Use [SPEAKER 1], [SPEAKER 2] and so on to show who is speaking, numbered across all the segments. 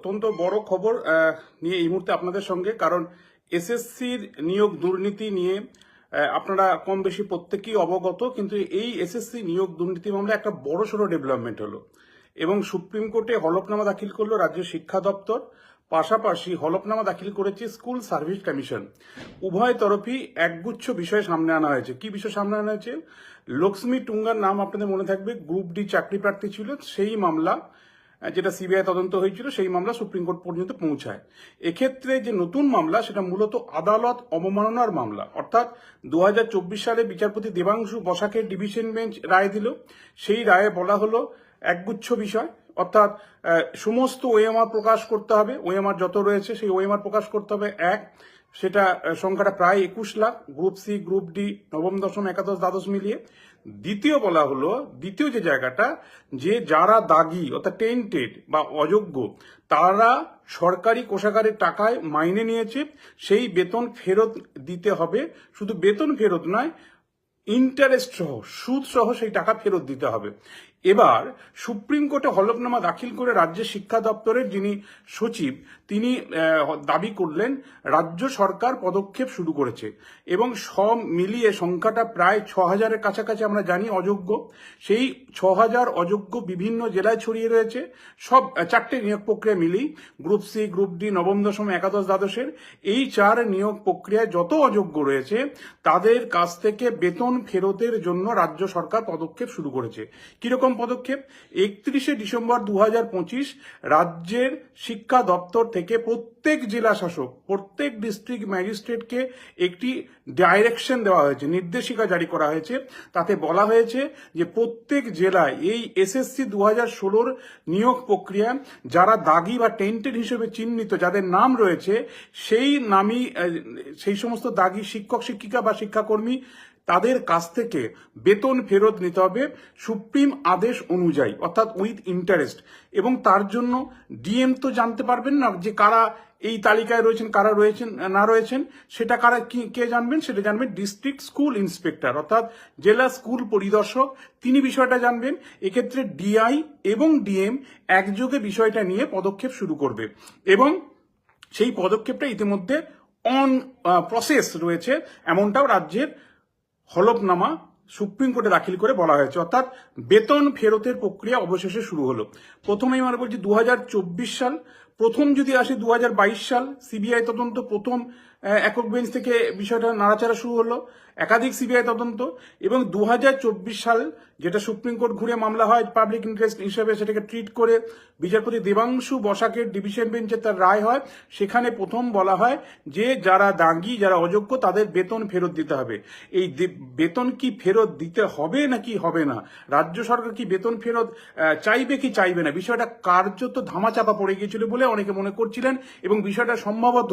[SPEAKER 1] অত্যন্ত বড় খবর নিয়ে এই মুহূর্তে আপনাদের সঙ্গে, কারণ এসএসসির নিয়োগ দুর্নীতি নিয়ে আপনারা কম বেশি প্রত্যেকেই অবগত, কিন্তু এই এসএসসি নিয়োগ দুর্নীতি মামলায় একটা বড় সড়ো ডেভেলপমেন্ট হলো। এবং সুপ্রিম কোর্টে হলফনামা দাখিল করল রাজ্য শিক্ষা দপ্তর, পাশাপাশি হলফনামা দাখিল করেছে স্কুল সার্ভিস কমিশন। উভয় তরফই একগুচ্ছ বিষয় সামনে আনা হয়েছে। কি বিষয় সামনে আনা হয়েছে? লক্ষ্মী টুঙ্গার নাম আপনাদের মনে থাকবে, গ্রুপ ডি চাকরি প্রার্থী ছিল সেই মামলা যেটা সিবিআই তদন্ত হয়েছিল, সেই মামলা সুপ্রিম কোর্ট পর্যন্ত পৌঁছায়। এক্ষেত্রে যে নতুন মামলা, সেটা মূলত আদালত অবমাননার মামলা। অর্থাৎ দু সালে বিচারপতি দেবাংশু বসাকের ডিভিশন বেঞ্চ রায় দিল। সেই রায়ে বলা হলো, একগুচ্ছ বিষয়। অর্থাৎ সমস্ত ওএমআর প্রকাশ করতে হবে। ওএমআর যত রয়েছে, সেই ওএমআর প্রকাশ করতে হবে এক। সেটা সংখ্যাটা প্রায় একুশ lakh. Group C, group D, নবম দশম, একাদশ, দ্বাদশ মিলিয়ে। দ্বিতীয় বলা হলো, দ্বিতীয় যে জায়গাটা, যে যারা দাগি, অর্থাৎ টেন্টেড বা অযোগ্য, তারা সরকারি কোষাগারের টাকায় মাইনে নিয়েছে, সেই বেতন ফেরত দিতে হবে। শুধু বেতন ফেরত নয় ইন্টারেস্ট সহ, সুদ সহ সেই টাকা ফেরত দিতে হবে। এবার সুপ্রিম কোর্টে হলফনামা দাখিল করে রাজ্যের শিক্ষা দপ্তরের যিনি সচিব, তিনি দাবি করলেন, রাজ্য সরকার পদক্ষেপ শুরু করেছে এবং সব মিলিয়ে সংখ্যাটা প্রায় ছ হাজারের কাছাকাছি আমরা জানি অযোগ্য। সেই ছ হাজার অযোগ্য বিভিন্ন জেলায় ছড়িয়ে রয়েছে। সব চারটে নিয়োগ প্রক্রিয়া মিলেই গ্রুপ সি, গ্রুপ ডি, নবম, দশম, একাদশ, দ্বাদশের এই চার নিয়োগ প্রক্রিয়ায় যত অযোগ্য রয়েছে, তাদের কাছ থেকে বেতন ফেরতের জন্য রাজ্য সরকার পদক্ষেপ শুরু করেছে। কীরকম পদক্ষেপ, একত্রিশে ডিসেম্বর দু হাজার পঁচিশ রাজ্যের শিক্ষা দপ্তর থেকে প্রত্যেক জেলা শাসক, প্রত্যেক ডিস্ট্রিক্ট ম্যাজিস্ট্রেটকে একটি ডাইরেকশন দেওয়া হয়েছে, নির্দেশিকা জারি করা হয়েছে। তাতে বলা হয়েছে যে প্রত্যেক জেলায় এই এসএসসি দু হাজার ষোলোর নিয়োগ প্রক্রিয়া, যারা দাগি বা টেন্টেড হিসেবে চিহ্নিত, যাদের নাম রয়েছে, সেই নামই সেই সমস্ত দাগি শিক্ষক, শিক্ষিকা বা শিক্ষাকর্মী তাদের কাছ থেকে বেতন ফেরত নিতে হবে সুপ্রিম আদেশ অনুযায়ী, অর্থাৎ উইথ ইন্টারেস্ট। এবং তার জন্য ডিএম তো জানতে পারবেন না যে কারা এই তালিকায় রয়েছেন, কারা রয়েছেন, না রয়েছেন, সেটা কারা কি জানবেন? সেটা জানবেন ডিস্ট্রিক্ট স্কুল ইন্সপেক্টর, অর্থাৎ জেলা স্কুল পরিদর্শক। তিনি বিষয়টা জানবেন, এক্ষেত্রে ডিআই এবং ডিএম একযোগে বিষয়টা নিয়ে পদক্ষেপ শুরু করবে। এবং সেই পদক্ষেপটা ইতিমধ্যে অন প্রসেস রয়েছে, এমনটাও রাজ্যের হলফনামা সুপ্রিম কোর্টে দাখিল করে বলা হয়েছে। অর্থাৎ বেতন ফেরতের প্রক্রিয়া অবশেষে শুরু হলো। প্রথমে আমরা বলছি দু হাজার চব্বিশ সাল, প্রথম যদি আসে দু হাজার বাইশ সাল, সিবিআই তদন্ত প্রথম একক বেঞ্চ থেকে বিষয়টা নাড়াচাড়া শুরু হলো। একাধিক সিবিআই তদন্ত এবং দু হাজার চব্বিশ সাল যেটা সুপ্রিম কোর্ট ঘুরে মামলা হয় পাবলিক ইন্টারেস্ট হিসেবে সেটাকে ট্রিট করে বিচারপতি দেবাংশু বসাকের ডিভিশন বেঞ্চে তার রায় হয়। সেখানে প্রথম বলা হয় যে যারা দাঙ্গি, যারা অযোগ্য, তাদের বেতন ফেরত দিতে হবে। এই বেতন কি ফেরত দিতে হবে নাকি হবে না? রাজ্য সরকার কি বেতন ফেরত চাইবে কি চাইবে না? বিষয়টা কার্যত ধামাচাপা পড়ে গিয়েছিল বলে অনেকে মনে করছিলেন এবং বিষয়টা সম্ভবত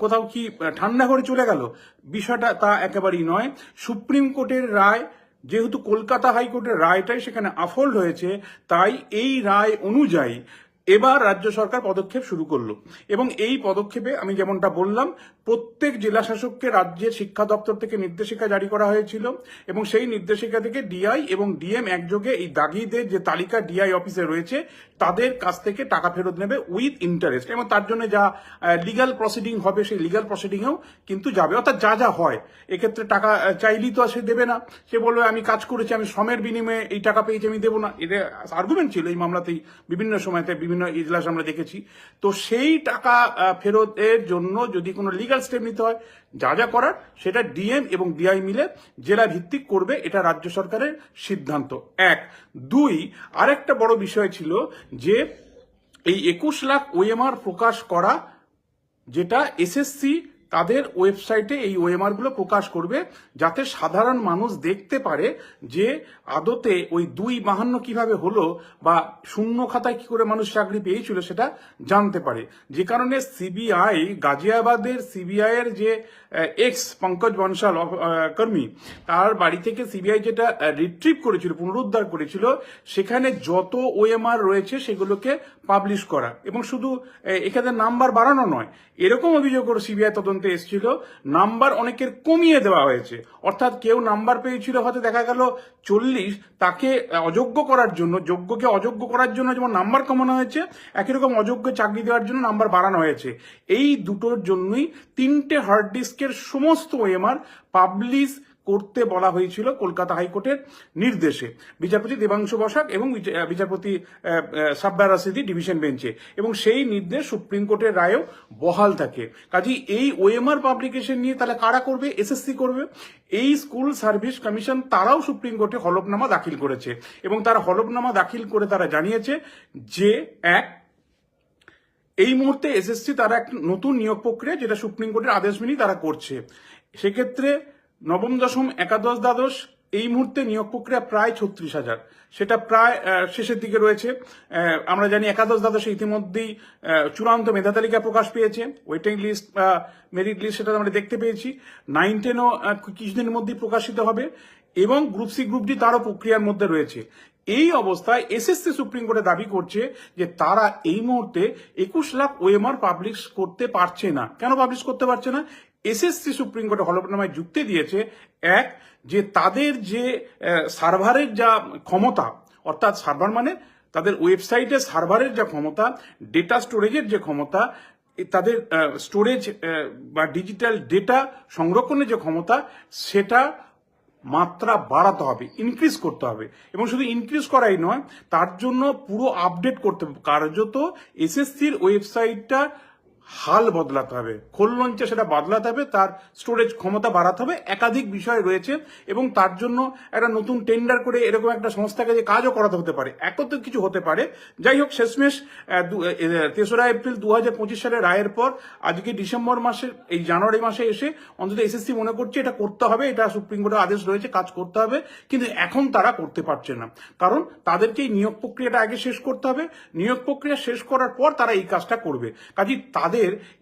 [SPEAKER 1] কোথাও কি আহ, ঠান্ডা ঘরে চলে গেল? বিষয়টা তা একেবারেই নয়। সুপ্রিম কোর্টের রায় যেহেতু কলকাতা হাইকোর্টের রায়টাই সেখানে আফোল্ড হয়েছে তাই এই রায় অনুযায়ী এবার রাজ্য সরকার পদক্ষেপ শুরু করল। এবং এই পদক্ষেপে আমি যেমনটা বললাম, প্রত্যেক জেলা শাসককে রাজ্যের শিক্ষা দপ্তর থেকে নির্দেশিকা জারি করা হয়েছিল এবং সেই নির্দেশিকা থেকে ডিআই এবং ডিএম একযোগে এই দাগিদের যে তালিকা ডিআই অফিসে রয়েছে, তাদের কাছ থেকে টাকা ফেরত নেবে উইথ ইন্টারেস্ট। এবং তার জন্য যা লিগাল প্রসিডিং হবে সেই লিগাল প্রসিডিংয়েও কিন্তু যাবে। অর্থাৎ যা যা হয়, এক্ষেত্রে টাকা চাইলেই তো সে দেবে না। সে বলবে, আমি কাজ করেছি, আমি শ্রমের বিনিময়ে এই টাকা পেয়েছি, আমি দেবো না। এটা আর্গুমেন্ট ছিল এই মামলাতেই বিভিন্ন সময়তে, বিভিন্ন ইজলাস আমরা দেখেছি। তো সেই টাকা ফেরতের জন্য যদি কোনো লিগাল স্টেপ নিতে হয়, যা যা করার সেটা ডিএম এবং ডিআই মিলে জেলা ভিত্তিক করবে, এটা রাজ্য সরকারের সিদ্ধান্ত। এক। দুই, আরেকটা বড় বিষয় ছিল যে এই একুশ লাখ ওএমআর প্রকাশ করা, যেটা এসএসসি তাদের ওয়েবসাইটে এই ওএমআরগুলো প্রকাশ করবে যাতে সাধারণ মানুষ দেখতে পারে যে আদতে ওই দুই বাহান্ন কীভাবে হলো বা শূন্য খাতায় কি করে মানুষ চাকরি পেয়েছিল সেটা জানতে পারে। যে কারণে সিবিআই, গাজিয়াবাদের সিবিআই এর যে এক্স পঙ্কজ বনশাল কর্মী, তার বাড়ি থেকে সিবিআই যেটা রিট্রিভ করেছিল, পুনরুদ্ধার করেছিল, সেখানে যত ওএমআর রয়েছে সেগুলোকে পাবলিশ করা। এবং শুধু এখানে নাম্বার বাড়ানো নয়, এরকম অভিযোগ করে সিবিআই তদন্তে এসেছিল, নাম্বার অনেকের কমিয়ে দেওয়া হয়েছে। অর্থাৎ কেউ নাম্বার পেয়েছিল, হয়তো দেখা গেল চল্লিশ, তাকে অযোগ্য করার জন্য, যোগ্যকে অযোগ্য করার জন্য যেমন নাম্বার কমানো হয়েছে, একই রকম অযোগ্য চাকরি দেওয়ার জন্য নাম্বার বাড়ানো হয়েছে। এই দুটোর জন্যই তিনটে হার্ড ডিস্কের সমস্ত ওএমআর পাবলিশ করতে বলা হয়েছিল কলকাতা হাইকোর্টের নির্দেশে। বিচারপতি দেবাংশু বসাক এবং বিচারপতি সাব্বার রাসিদি ডিভিশন বেঞ্চে। এবং সেই নির্দেশ সুপ্রিম কোর্টের রায়েও বহাল থাকে। কাজেই এই ওএমআর পাবলিকেশন নিয়ে তাহলে কারা করবে? এসএসসি করবে? এই স্কুল সার্ভিস কমিশন তারাও সুপ্রিম কোর্টে হলফনামা দাখিল করেছে। এবং তারা হলফনামা দাখিল করে তারা জানিয়েছে যে, এক, এই মুহূর্তে এসএসসি তারা এক নতুন নিয়োগ প্রক্রিয়া যেটা সুপ্রিম কোর্টের আদেশ মেনেই তারা করছে। সেক্ষেত্রে নবম দশম একাদশ দ্বাদশ, এই মুহূর্তে নিয়োগ প্রক্রিয়া প্রায় ছত্রিশ হাজার। সেটা প্রায় শেষের দিকে রয়েছে। আমরা জানি একাদশ দ্বাদশে ইতিমধ্যেই চূড়ান্ত মেধা তালিকা প্রকাশ পেয়েছে। ওয়েটিং লিস্ট মেরিট লিস্ট সেটা আমরা দেখতে পেয়েছি। নাইন টেনও কিছুদিনের মধ্যেই প্রকাশিত হবে এবং গ্রুপ সি গ্রুপ ডি তারও প্রক্রিয়ার মধ্যে রয়েছে। এই অবস্থায় এসএসসি সুপ্রিম কোর্টে দাবি করছে যে তারা এই মুহূর্তে একুশ লাখ ওএমআর পাবলিশ করতে পারছে না। কেন পাবলিশ করতে পারছে না? এসএসসি সুপ্রিম কোর্টে হলফনামায় যুক্তি দিয়েছে, এক, যে তাদের যে সার্ভারের যা ক্ষমতা, অর্থাৎ সার্ভার মানে তাদের ওয়েবসাইটে সার্ভারের যা ক্ষমতা, ডেটা স্টোরেজের যে ক্ষমতা তাদের স্টোরেজ বা ডিজিটাল ডেটা সংরক্ষণের যে ক্ষমতা, সেটা মাত্রা বাড়াতে হবে ইনক্রিজ করতে হবে। এবং শুধু ইনক্রিজ করাই নয়, তার জন্য পুরো আপডেট করতে হবে। কার্যত এসএসসির ওয়েবসাইটটা হাল বদলাতে হবে। খোল লঞ্চে সেটা বদলাতে হবে, তার স্টোরেজ ক্ষমতা বাড়াতে হবে। একাধিক বিষয় রয়েছে এবং তার জন্য একটা নতুন টেন্ডার করে এরকম একটা সংস্থাকে যে কাজও করাতে হতে পারে। একত্র কিছু হতে পারে। যাই হোক, শেষমেশ তেসরা এপ্রিল দু হাজার পঁচিশ সালের রায়ের পর আজকে ডিসেম্বর মাসের এই জানুয়ারি মাসে এসে অন্তত এসএসসি মনে করছে এটা করতে হবে, এটা সুপ্রিম কোর্টের আদেশ রয়েছে, কাজ করতে হবে। কিন্তু এখন তারা করতে পারছে না। কারণ তাদেরকে এই নিয়োগ প্রক্রিয়াটা আগে শেষ করতে হবে। নিয়োগ প্রক্রিয়া শেষ করার পর তারা এই কাজটা করবে। কাজে তাদের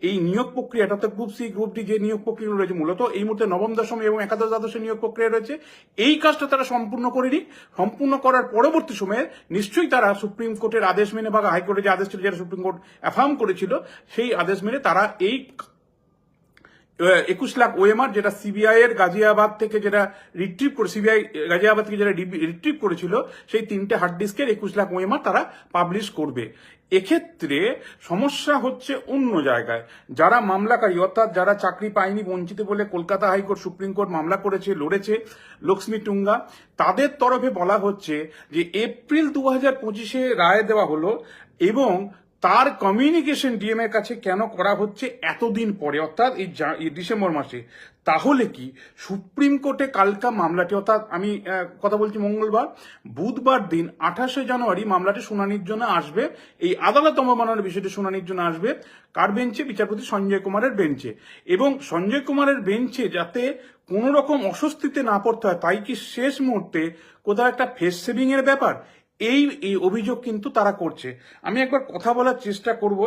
[SPEAKER 1] এই নিয়োগ প্রক্রিয়াটা তো গ্রুপ সি গ্রুপ ডি যে নিয়োগ প্রক্রিয়া রয়েছে, মূলত এই মুহূর্তে নবম দশম এবং একাদশ দ্বাদশের নিয়োগ প্রক্রিয়া রয়েছে। এই কাজটা তারা সম্পূর্ণ করেনি সম্পূর্ণ করার পরবর্তী সময়ে নিশ্চয়ই তারা সুপ্রিম কোর্টের আদেশ মেনে বা হাইকোর্টের যে আদেশ ছিল, যেটা সুপ্রিম কোর্ট অ্যাফার্ম করেছিল, সেই আদেশ মেনে তারা এই একুশ লাখ ওএমআর যেটা সিবিআই এর গাজিয়াবাদ থেকে যেটা রিট্রিভ করে সিবিআই গাজিয়াবাদ থেকে যেটা রিট্রিভ করেছিল, সেই তিনটে হার্ড ডিস্কের একুশ লাখ ওএমআর তারা পাবলিশ করবে। এক্ষেত্রে সমস্যা হচ্ছে অন্য জায়গায়। যারা মামলাকারী, অর্থাৎ যারা চাকরি পায়নি, বঞ্চিত বলে কলকাতা হাইকোর্ট, সুপ্রিম কোর্ট মামলা করেছে, লড়েছে, লক্ষ্মী টুঙ্গা, তাদের তরফে বলা হচ্ছে যে এপ্রিল দু হাজার পঁচিশে রায় দেওয়া হলো এবং তার কমিউনিকেশন ডিএম এর কাছে কেন করা হচ্ছে এতদিন পরে? অর্থাৎ এই ডিসেম্বর মাসে। তাহলে কি সুপ্রিম কোর্টে কালকা মামলাটি, অর্থাৎ আমি কথা বলছি মঙ্গলবার, বুধবার দিন আঠাশে জানুয়ারি মামলাটি শুনানির জন্য আসবে। এই আদালত অবমাননার বিষয়টি শুনানির জন্য আসবে কার বেঞ্চে? বিচারপতি সঞ্জয় কুমারের বেঞ্চে। এবং সঞ্জয় কুমারের বেঞ্চে যাতে কোনো রকম অস্বস্তিতে না পড়তে হয়, তাই কি শেষ মুহূর্তে কোথাও একটা ফেস সেভিং এর ব্যাপার? এই এই অভিযোগ কিন্তু তারা করছে। আমি একবার কথা বলার চেষ্টা করব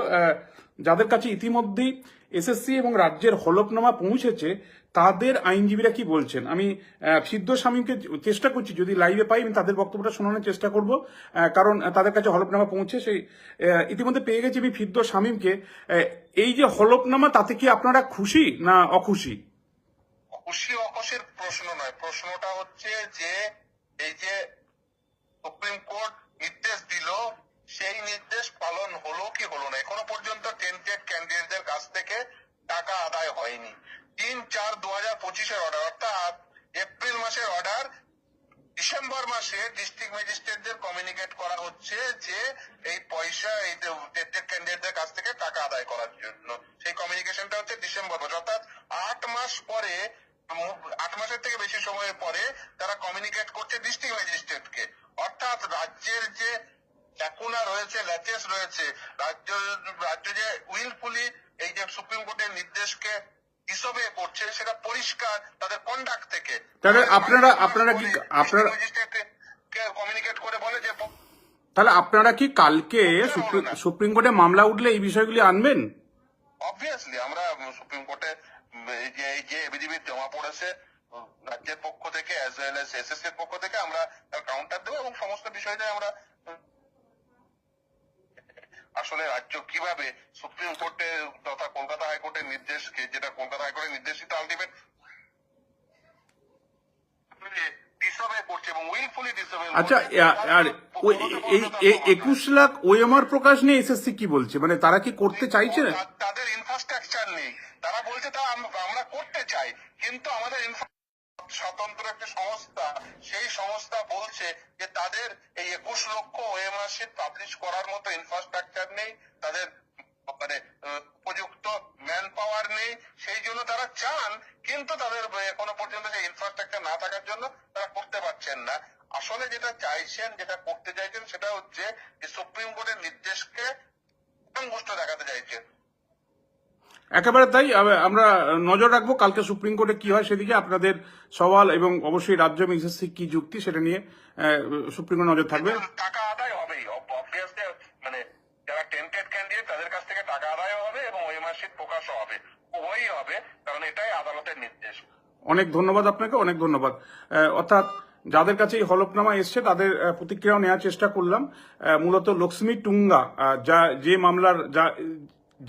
[SPEAKER 1] যাদের কাছে ইতিমধ্যেই এসএসসি এবং রাজ্যের হলফনামা পৌঁছেছে, তাদের আইনজীবীরা কি বলছেন? আমি সিদ্ধ স্বামীকে চেষ্টা করছি, যদি লাইভে পাই, আমি তাদের বক্তব্যটা শোনানোর চেষ্টা করব কারণ তাদের কাছে হলফনামা পৌঁছে সেই ইতিমধ্যে পেয়ে গেছি আমি ফিদ্দ শামীমকে এই যে হলফনামা, তাতে কি আপনারা খুশি না অখুশি?
[SPEAKER 2] খুশি অখুশির প্রশ্ন নয়। প্রশ্নটা হচ্ছে যে, এই যে সুপ্রিম কোর্ট নির্দেশ দিল, সেই নির্দেশ পালন হলো কি হলো না? এখনও পর্যন্ত টেন্টেড ক্যান্ডিডেটদের কাছ থেকে টাকা আদায় হয়নি। তিন চার দু হাজার পঁচিশের অর্ডার অর্থাৎ এপ্রিল মাসের অর্ডার ডিসেম্বর মাসে ডিস্ট্রিক্ট ম্যাজিস্ট্রেটদের কমিউনিকেট করা হচ্ছে যে এই পয়সা, এই টেন্টেড ক্যান্ডিডেটদের কাছ থেকে টাকা আদায় করার জন্য। সেই কমিউনিকেশনটা হচ্ছে ডিসেম্বর মাসে, অর্থাৎ আট মাস পরে, আট মাসের থেকে বেশি সময়ের পরে তারা কমিউনিকেট করছে ডিস্ট্রিক্ট ম্যাজিস্ট্রেটকে অর্থাৎ রাজ্যের যে ল্যাকুনা রয়েছে ল্যাচেস রয়েছে রাজ্য রাজ্য যে উইলফুলি এই যে সুপ্রিম কোর্টের নির্দেশকে হিসবে করছে সেটা পরিষ্কার তাদের কন্ডাক্ট থেকে।
[SPEAKER 1] তাহলে আপনারা- আপনারা কি- আপনারা-
[SPEAKER 2] কমিউনিকেট করে বলে যে
[SPEAKER 1] তাহলে আপনারা কি কালকে সুপ্রিম কোর্টে মামলা উঠলে এই বিষয়গুলি আনবেন?
[SPEAKER 2] অবভিয়াসলি আমরা সুপ্রিম কোর্টে এই যে যে এবিডিবির জমা পড়েছে রাজ্যের পক্ষ থেকে অ্যাজ ওয়েল এস এসএসসি এর পক্ষ থেকে আমরা তার কাউন্টার দেবো এবং সমস্ত বিষয়টা আমরা আসলে রাজ্য কীভাবে সুপ্রিম কোর্টে তথা কলকাতা হাইকোর্টের নির্দেশকে যেটা কলকাতা হাইকোর্টের নির্দেশিত আলটিমেট
[SPEAKER 1] আচ্ছা আর এই একুশ লাখ ওএমআর প্রকাশ নিয়ে এসএসসি কি বলছে? মানে তারা কি করতে চাইছে না?
[SPEAKER 2] তাদের ইনফ্রাস্ট্রাকচার নেই। তারা বলছে তা আমরা করতে চাই কিন্তু আমাদের স্বতন্ত্র একটা সংস্থা, সেই সংস্থা বলছে যে তাদের এই একুশ লক্ষ ওএমআর শিট পাবলিশ করার মতো ইনফ্রাস্ট্রাকচার নেই, তাদের মানে উপযুক্ত ম্যান পাওয়ার নেই, সেই জন্য তারা চান, কিন্তু তাদের এখনও পর্যন্ত যে ইনফ্রাস্ট্রাকচার না থাকার জন্য তারা করতে পারছেন না। আসলে যেটা চাইছেন, যেটা করতে চাইছেন, সেটা হচ্ছে যে সুপ্রিম কোর্টের নির্দেশকে গোষ্ঠ দেখাতে চাইছেন।
[SPEAKER 1] একেবারে তাই আমরা নজর রাখব কালকে সুপ্রিম কোর্টে কি হয় সেদিকে, আপনাদের সওয়াল এবং অবশ্যই রাজ্য এবং কি যুক্তি সেটা নিয়ে সুপ্রিম কোর্ট নজর থাকবে।
[SPEAKER 2] টাকা আদায় হবেই। অবভিয়াসলি মানে যারা টেন্টেড ক্যান্ডিডেট তাদের কাছ থেকে টাকা আদায় হবে এবং ওই মাসিক প্রকাশও হবে। উভয়ই হবে কারণ এটাই আদালতের নির্দেশ।
[SPEAKER 1] অনেক ধন্যবাদ আপনাকে অনেক ধন্যবাদ। অর্থাৎ যাদের কাছে এই হলফনামা এসছে তাদের প্রতিক্রিয়াও নেওয়ার চেষ্টা করলাম। মূলত লক্ষ্মী টুঙ্গা যা যে মামলার যা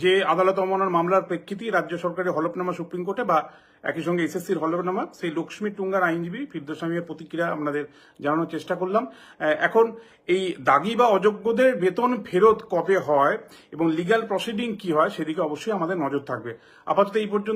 [SPEAKER 1] যে আদালত অবমাননার মামলার প্রেক্ষিতেই রাজ্য সরকারের হলফনামা সুপ্রিম কোর্টে বা একই সঙ্গে এসএসসির হলফনামা, সেই লক্ষ্মী টুঙ্গার আইনজীবী ফিরদোস্বামীর প্রতিক্রিয়া আপনাদের জানানোর চেষ্টা করলাম। এখন এই দাগি বা অযোগ্যদের বেতন ফেরত কবে হয় এবং লিগ্যাল প্রসিডিং কি হয় সেদিকে অবশ্যই আমাদের নজর থাকবে। আপাতত এই পর্যন্ত